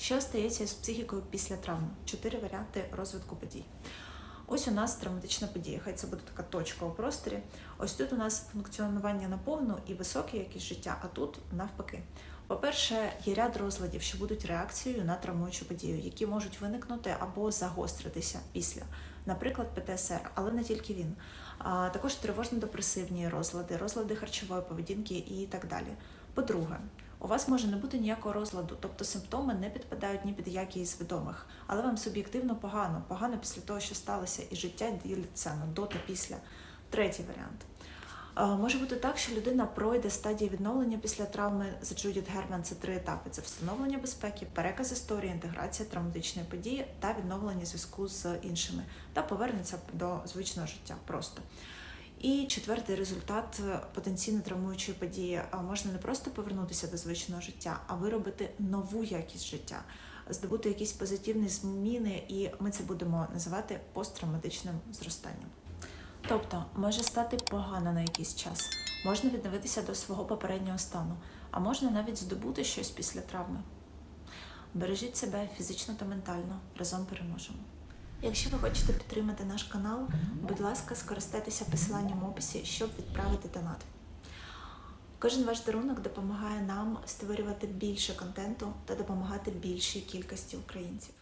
Що стається з психікою після травми? Чотири варіанти розвитку подій. Ось у нас травматична подія. Хай це буде така точка у просторі. Ось тут у нас функціонування на повну і високе якісь життя, а тут навпаки. По-перше, є ряд розладів, що будуть реакцією на травмуючу подію, які можуть виникнути або загостритися після, наприклад, ПТСР, але не тільки він. А також тривожно-депресивні розлади, розлади харчової поведінки і так далі. По-друге, у вас може не бути ніякого розладу, тобто симптоми не підпадають ні під які із відомих, але вам суб'єктивно погано, погано після того, що сталося, і життя ділиться на до та після. Третій варіант. Може бути так, що людина пройде стадії відновлення після травми за Джудіт Герман. Це три етапи: це встановлення безпеки, переказ історії, інтеграція травматичної події та відновлення зв'язку з іншими, та повернеться до звичного життя просто. І четвертий результат е, потенційно травмуючої події. Можна не просто повернутися до звичного життя, а виробити нову якість життя, здобути якісь позитивні зміни, і ми це будемо називати посттравматичним зростанням. Тобто може стати погано на якийсь час, можна відновитися до свого попереднього стану, а можна навіть здобути щось після травми. Бережіть себе фізично та ментально, разом переможемо. Якщо ви хочете підтримати наш канал, будь ласка, скористайтеся посиланням в описі, щоб відправити донат. Кожен ваш дарунок допомагає нам створювати більше контенту та допомагати більшій кількості українців.